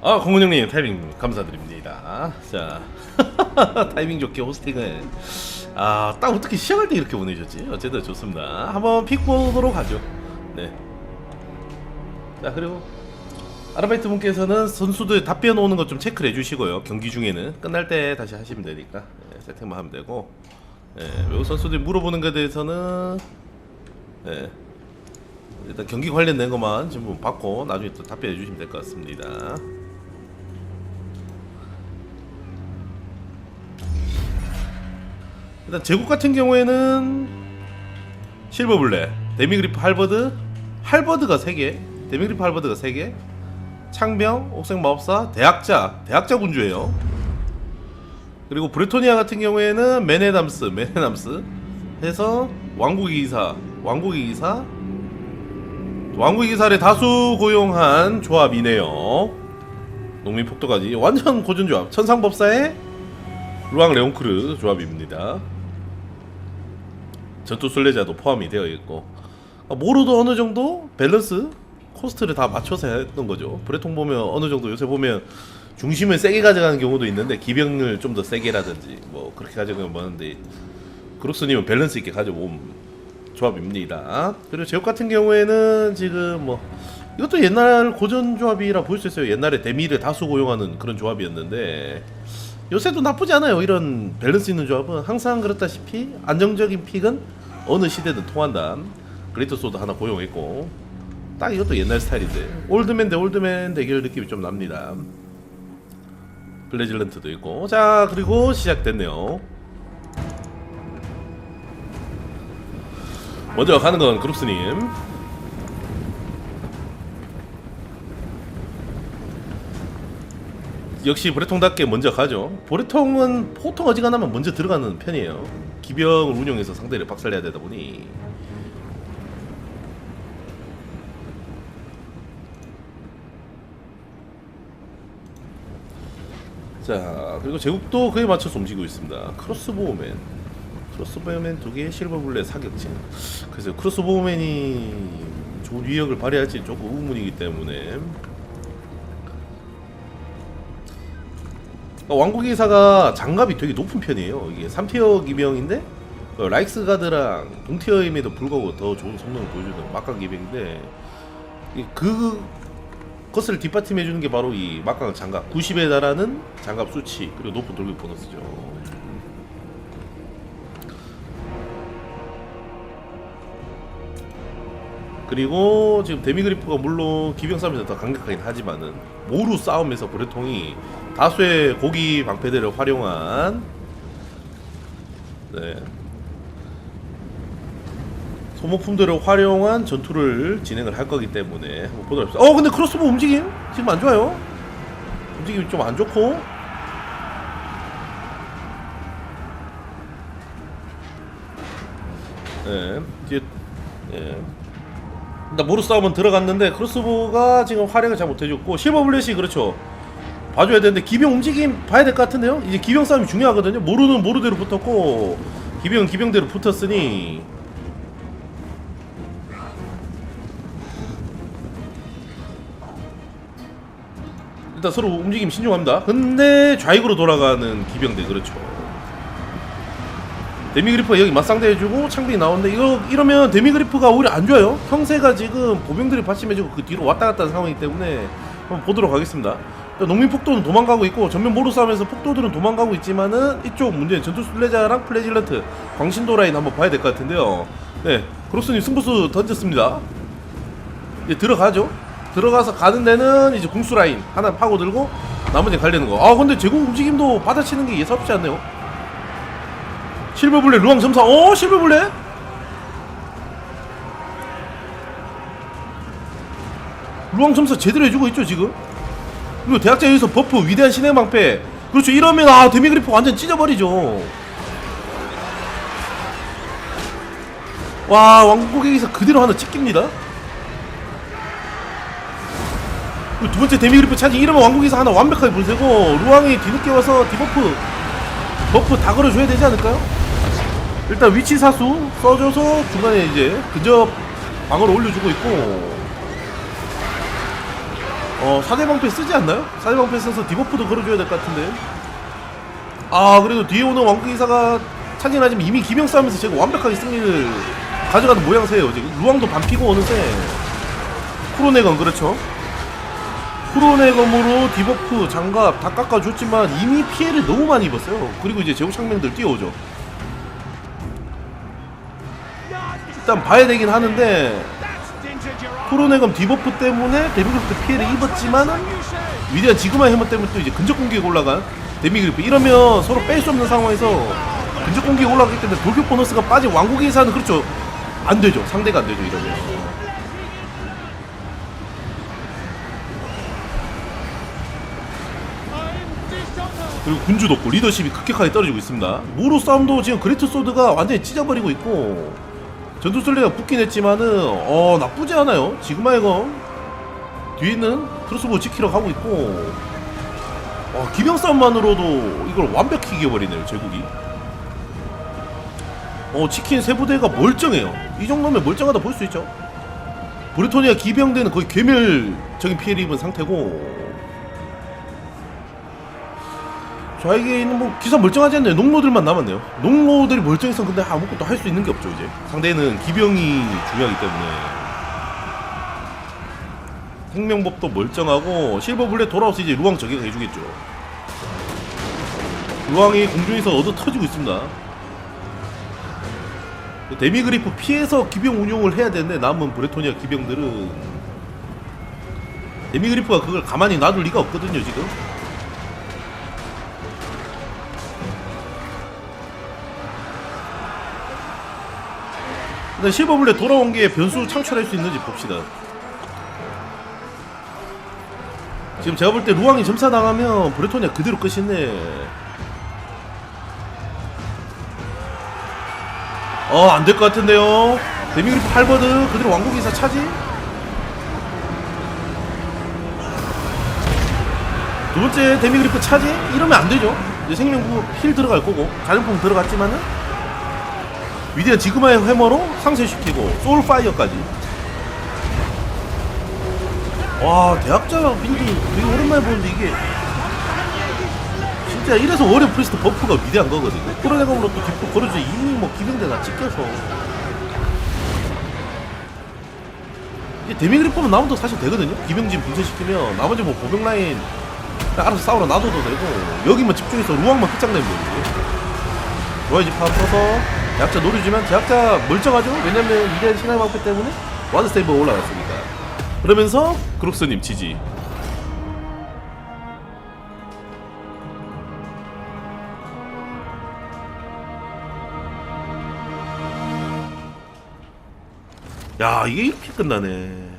아 공군 형님 타이밍 감사드립니다. 자 타이밍 좋게 호스팅을 아딱 어떻게 시작할 때 이렇게 보내셨지? 어쨌든 좋습니다. 한번 픽 보도록 하죠. 네. 자 그리고 아르바이트 분께서는 선수들 답변 오는 것 좀 체크를 해주시고요. 경기 중에는 끝날 때 다시 하시면 되니까 네, 세팅만 하면 되고. 네, 외국 선수들이 물어보는 것에 대해서는 네, 일단 경기 관련된 것만 좀 받고 나중에 또 답변해 주시면 될 것 같습니다. 일단 제국 같은 경우에는 실버블레, 데미그리프 할버드, 할버드가 3개, 데미그리프 할버드가 3개, 창병, 옥색마법사, 대학자, 대학자 군주예요. 그리고 브레토니아 같은 경우에는 메네담스, 메네담스 해서 왕국의 기사, 왕국의 기사, 왕국의 기사를 다수 고용한 조합이네요. 농민 폭도까지 완전 고전 조합. 천상법사의 루앙 레온크르 조합입니다. 전투 순례자도 포함이 되어 있고 아, 모로도 어느 정도 밸런스 코스트를 다 맞춰서 했던 거죠. 브레통 보면 어느 정도 요새 보면 중심을 세게 가져가는 경우도 있는데 기병을 좀 더 세게라든지 뭐 그렇게 가져가면 뭐하는데 그룹스님은 밸런스 있게 가져온 조합입니다. 그리고 제육 같은 경우에는 지금 뭐 이것도 옛날 고전 조합이라 볼 수 있어요. 옛날에 데미를 다수 고용하는 그런 조합이었는데 요새도 나쁘지 않아요. 이런 밸런스 있는 조합은 항상 그렇다시피 안정적인 픽은 어느 시대든 통한다. 그레이터 소드 하나 고용했고 딱 이것도 옛날 스타일인데 올드맨 대 올드맨 대결 느낌이 좀 납니다. 블레질런트도 있고 자 그리고 시작됐네요. 먼저 가는 건 그룹스님. 역시 브레통답게 먼저 가죠. 브레통은 보통 어지간하면 먼저 들어가는 편이에요. 기병을 운용해서 상대를 박살내야 되다 보니. 자 그리고 제국도 그에 맞춰서 움직이고 있습니다. 크로스보우맨, 크로스보우맨 두 개, 실버블렛 사격진. 그래서 크로스보우맨이 좋은 위력을 발휘할지 조금 의문이기 때문에 그러니까 왕국의 기사가 장갑이 되게 높은 편이에요. 이게 3티어 기병인데 어, 라이크가드랑 동티어임에도 불구하고 더 좋은 성능을 보여주는 막강 기병인데 이그 것을 뒷받침해 주는 게 바로 이 막강 장갑 90에 달하는 장갑 수치 그리고 높은 돌격 보너스죠. 그리고 지금 데미그리프가 물론 기병 싸움에서 더 강력하긴 하지만은 모루 싸움에서 브레통이 다수의 고기 방패들을 활용한 네. 소모품들을 활용한 전투를 진행을 할 거기 때문에 한번 보도록 합시다. 어 근데 크로스보 움직임 지금 안 좋아요. 움직임이 좀 안 좋고 네 뒤에 예. 나 모루 싸움은 들어갔는데 크로스보가 지금 활약을 잘 못해줬고 실버 블렛이 그렇죠 봐줘야 되는데 기병 움직임 봐야 될 것 같은데요? 이제 기병 싸움이 중요하거든요. 모루는 모루대로 붙었고 기병은 기병대로 붙었으니. 일단 서로 움직임 신중합니다. 근데 좌익으로 돌아가는 기병대 그렇죠. 데미그리프가 여기 맞상대해주고 창빈이 나오는데 이거 이러면 데미그리프가 오히려 안 좋아요. 형세가 지금 보병들이 받침해주고 그 뒤로 왔다 갔다 하는 상황이기 때문에 한번 보도록 하겠습니다. 농민 폭도는 도망가고 있고 전면 모루 싸움에서 폭도들은 도망가고 있지만은 이쪽 문제는 전투 술래자랑 플래질런트 광신도 라인 한번 봐야 될 것 같은데요. 네, 크로스님 승부수 던졌습니다. 이제 들어가죠. 들어가서 가는 데는 이제 궁수 라인 하나 파고들고 나머지 갈리는 거. 아 근데 제공 움직임도 받아치는 게 예사롭지 않네요. 실버블레 루앙 점사 어 실버블레 루앙 점사 제대로 해주고 있죠 지금 그리고 대학자 여기서 버프 위대한 신의 방패. 그렇죠. 이러면 아 데미그리프 완전 찢어버리죠. 와 왕국에서 그대로 하나 찍힙니다. 그리고 두 번째 데미그리프 차징 이러면 왕국에서 하나 완벽하게 보세고 루앙이 뒤늦게 와서 디버프 버프 다 걸어줘야 되지 않을까요? 일단 위치 사수 써줘서 중간에 이제 근접 방어를 올려주고 있고 어 4대 방패 쓰지 않나요? 4대 방패 써서 디버프도 걸어줘야 될 것 같은데. 아 그래도 뒤에 오는 왕국이사가 차진 하지만 이미 기병 싸움에서 제가 완벽하게 승리를 가져가는 모양새예요 지금 루왕도 반피고 어느새 쿠로네건 그렇죠? 쿠로네검으로 디버프 장갑 다 깎아줬지만 이미 피해를 너무 많이 입었어요. 그리고 이제 제국창명들 뛰어오죠. 일단 봐야 되긴 하는데 쿠로네검 디버프 때문에 데미그리프 피해를 입었지만은 위대한 지그마의 해머 때문에 또 이제 근접 공격에 올라간 데미그리프. 이러면 서로 뺄 수 없는 상황에서 근접 공격에 올라가기 때문에 돌격 보너스가 빠진 왕국의 사는 그렇죠. 안 되죠. 상대가 안 되죠 이러면. 그리고 군주도 없고 리더십이 급격하게 떨어지고 있습니다. 모로 싸움도 지금 그레이트 소드가 완전히 찢어버리고 있고 전투 설레가 붙긴 했지만은 어 나쁘지 않아요. 지그마의 검 뒤에 있는 크로스보 지키러 가고 있고 어, 기병 싸움만으로도 이걸 완벽히 이겨버리네요 제국이. 어 치킨 세 부대가 멀쩡해요. 이 정도면 멀쩡하다 볼 수 있죠. 브리토니아 기병대는 거의 괴멸적인 피해를 입은 상태고 저에게 있는 뭐 기사 멀쩡하지 않나요? 농로들만 남았네요. 농로들이 멀쩡해서 근데 아무것도 할 수 있는 게 없죠 이제. 상대는 기병이 중요하기 때문에 생명법도 멀쩡하고 실버 블랙 돌아와서 이제 루왕 저격 해주겠죠. 루왕이 공중에서 얻어 터지고 있습니다. 데미그리프 피해서 기병 운용을 해야 되는데 남은 브레토니아 기병들은 데미그리프가 그걸 가만히 놔둘 리가 없거든요 지금. 일단 실버블랙 돌아온 게 변수 창출할 수 있는지 봅시다. 지금 제가 볼 때 루왕이 점사 나가면 브레토니아 그대로 끝이네. 어, 안 될 것 같은데요. 데미그리프 할버드 그대로 왕국이사 차지? 두 번째 데미그리프 차지? 이러면 안 되죠. 이제 생명부 힐 들어갈 거고 가정품 들어갔지만은 위대한 지그마의 해머로 상쇄시키고 소울파이어까지. 와 대학자 빌드 되게 오랜만에 보는데 이게 진짜 이래서 워리어 프리스트 버프가 위대한 거거든요 코로네검으로 또 뒷부 걸어줘 이미 뭐 기병대 다 찍혀서. 이게 데미그리퍼만 나오면 사실 되거든요. 기병진 분쇄시키면 나머지 뭐 보병 라인 그냥 알아서 싸우러 놔둬도 되고 여기만 집중해서 루왕만 끝장내면 되거든요 로이지 파워 써서 대학자 노려주면 대학자 멀쩡하죠? 왜냐면 위대한 신화의 방패 때문에 와드 세이버 올라갔으니까 그러면서 그록스님 지지. 야 이게 이렇게 끝나네